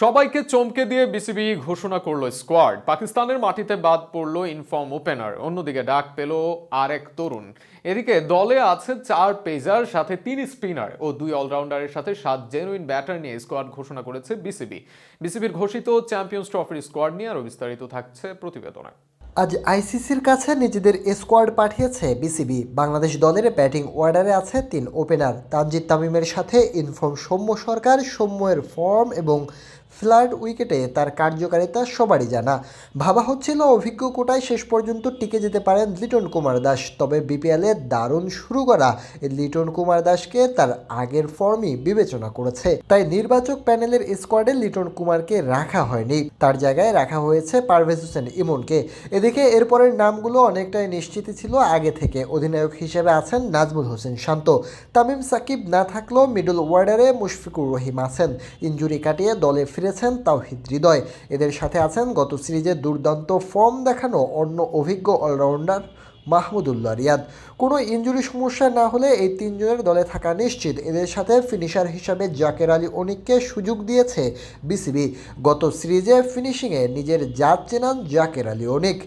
সবাইকে চমকে দিয়ে বিসিবি ঘোষণা করল স্কোয়াড। পাকিস্তানের মাটিতে বাদ পড়ল ইনফর্ম ওপেনার। অন্যদিকে ডাক পেল এক তরুণ। এদিকে দলে আছে চার পেজার, সাথে তিন স্পিনার ও দুই অলরাউন্ডারের সাথে সাত জেনুইন ব্যাটার নিয়ে স্কোয়াড ঘোষণা করেছে বিসিবি। বিসিবির ঘোষিত চ্যাম্পিয়ন্স ট্রফির স্কোয়াড নিয়ে আরও বিস্তারিত থাকছে প্রতিবেদনে। আজ আইসিসির কাছে নিজেদের স্কোয়াড পাঠিয়েছে বিসিবি। বাংলাদেশ দলের ব্যাটিং অর্ডারে আছে তিন ওপেনার। তানজিদ তামিমের সাথে ইনফর্ম সৌম্য সরকার, সৌম্যের ফর্ম এবং ফ্লাড উইকেটে তার কার্যকারিতা সবারই জানা। ভাবা হচ্ছিল অভিজ্ঞ কোটায় শেষ পর্যন্ত টিকে যেতে পারেন লিটন কুমার দাস। তবে বিপিএলে দারুণ শুরু করা লিটন কুমার দাসকে তার আগের ফর্মই বিবেচনা করেছে। তাই নির্বাচক প্যানেলের স্কোয়াডে লিটন কুমারকে রাখা হয়নি। তার জায়গায় রাখা হয়েছে পারভেজ হোসেন ইমনকে। এদিকে এরপরের নামগুলো অনেকটাই নিশ্চিত ছিল আগে থেকে। অধিনায়ক হিসেবে আছেন নাজমুল হোসেন শান্ত। তামিম সাকিব না থাকলেও মিডল ওয়ার্ডারে মুশফিকুর রহিম আছেন। ইঞ্জুরি কাটিয়ে দলে ফিরেছেন তাওহিদ হৃদয়। এদের সাথে আছেন গত সিরিজে দুর্দান্ত ফর্ম দেখানো অন্য অভিজ্ঞ অলরাউন্ডার মাহমুদুল্লাহ রিয়াদ। কোনো ইঞ্জুরি সমস্যা না হলে এই তিনজনের দলে থাকা নিশ্চিত। এদের সাথে ফিনিশার হিসাবে জাকের আলী অনিককে সুযোগ দিয়েছে বিসিবি। গত সিরিজে ফিনিশিংয়ে নিজের জাত চেনান জাকের আলী অনিক।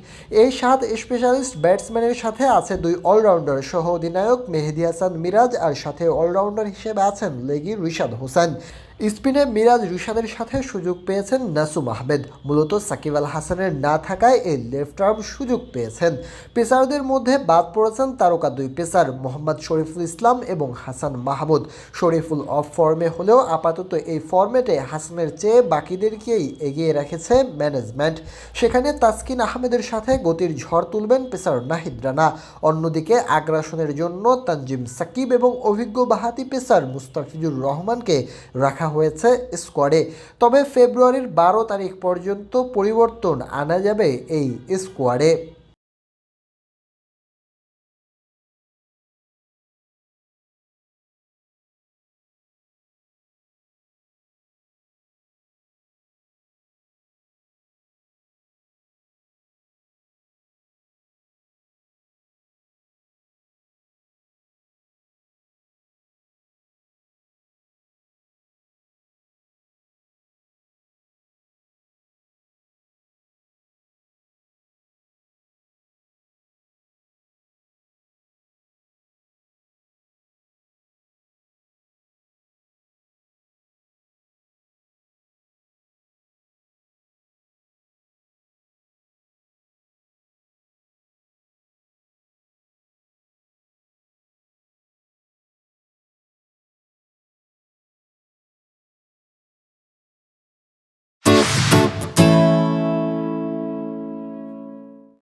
এই সাত স্পেশালিস্ট ব্যাটসম্যানের সাথে আছে দুই অলরাউন্ডার। সহ অধিনায়ক মেহেদি হাসান মিরাজ আর সাথে অলরাউন্ডার হিসেবে আছেন লেগি রিশাদ হোসেন। স্পিনে মিরাজ রুশাদের সাথে সুযোগ পেয়েছেন নাসুম আহমেদ। মূলত সাকিব আল হাসানের না থাকায় এই লেফট আর্ম সুযোগ পেয়েছেন। পেসারদের মধ্যে বাদ পড়েছেন তারকা দুই পেসার মোহাম্মদ শরীফুল ইসলাম এবং হাসান মাহমুদ। শরীফুল অফ ফর্মে হলেও আপাতত এই ফর্মেটে হাসানের চেয়ে বাকিদেরকেই এগিয়ে রেখেছে ম্যানেজমেন্ট। সেখানে তাসকিন আহমেদের সাথে গতির ঝড় তুলবেন পেসার নাহিদ রানা। অন্যদিকে আগ্রাসনের জন্য তানজিম সাকিব এবং অভিজ্ঞ বাহাতি পেসার মুস্তাফিজুর রহমানকে রাখা হয়েছে স্কোয়াডে। তবে ফেব্রুয়ারির বারো তারিখ পর্যন্ত পরিবর্তন আনা যাবে এই স্কোয়াডে।